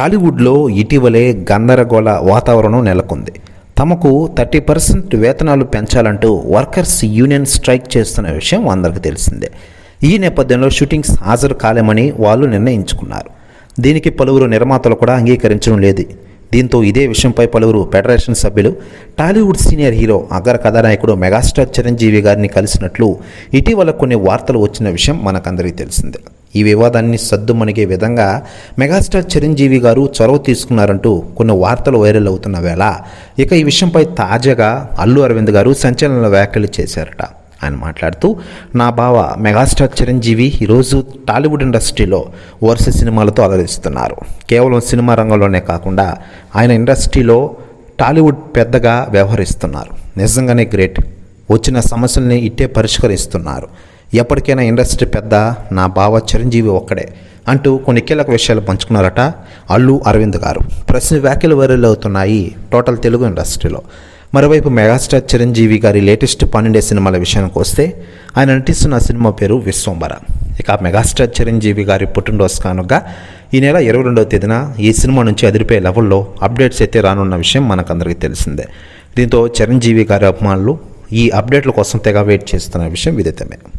టాలీవుడ్లో ఇటీవలే గందరగోళ వాతావరణం నెలకొంది. తమకు థర్టీ పర్సెంట్ వేతనాలు పెంచాలంటూ వర్కర్స్ యూనియన్ స్ట్రైక్ చేస్తున్న విషయం అందరికీ తెలిసిందే. ఈ నేపథ్యంలో షూటింగ్స్ హాజరు కాలేమని వాళ్ళు నిర్ణయించుకున్నారు. దీనికి పలువురు నిర్మాతలు కూడా అంగీకరించడం లేదు. దీంతో ఇదే విషయంపై పలువురు ఫెడరేషన్ సభ్యులు టాలీవుడ్ సీనియర్ హీరో అగ్ర కథానాయకుడు మెగాస్టార్ చిరంజీవి గారిని కలిసినట్లు ఇటీవల కొన్ని వార్తలు వచ్చిన విషయం మనకందరికీ తెలిసిందే. ఈ వివాదాన్ని సద్దుమణిగే విధంగా మెగాస్టార్ చిరంజీవి గారు చొరవ తీసుకున్నారంటూ కొన్ని వార్తలు వైరల్ అవుతున్న వేళ ఇక ఈ విషయంపై తాజాగా అల్లు అరవింద్ గారు సంచలన వ్యాఖ్యలు చేశారట. ఆయన మాట్లాడుతూ నా బావ మెగాస్టార్ చిరంజీవి ఈరోజు టాలీవుడ్ ఇండస్ట్రీలో వరుస సినిమాలతో అలరిస్తున్నారు. కేవలం సినిమా రంగంలోనే కాకుండా ఆయన ఇండస్ట్రీలో టాలీవుడ్ పెద్దగా వ్యవహరిస్తున్నారు. నిజంగానే గ్రేట్. వచ్చిన సమస్యల్ని ఇట్టే పరిష్కరిస్తున్నారు. ఎప్పటికైనా ఇండస్ట్రీ పెద్ద నా బావ చిరంజీవి ఒక్కడే అంటూ కొన్ని కీలక విషయాలు పంచుకున్నారట అల్లు అరవింద్ గారు. ప్రశ్న వ్యాఖ్యలు వైరల్ అవుతున్నాయి టోటల్ తెలుగు ఇండస్ట్రీలో. మరోవైపు మెగాస్టార్ చిరంజీవి గారి లేటెస్ట్ పన్నెండే సినిమాల విషయానికి వస్తే ఆయన నటిస్తున్న సినిమా పేరు విశ్వంబర ఇక మెగాస్టార్ చిరంజీవి గారి పుట్టినరోజు కానుక ఈ నెల ఇరవై రెండవ తేదీన ఈ సినిమా నుంచి అదిరిపోయే లెవెల్లో అప్డేట్స్ అయితే రానున్న విషయం మనకందరికీ తెలిసిందే. దీంతో చిరంజీవి గారి అభిమానులు ఈ అప్డేట్ల కోసం తెగ వెయిట్ చేస్తున్న విషయం విదితమే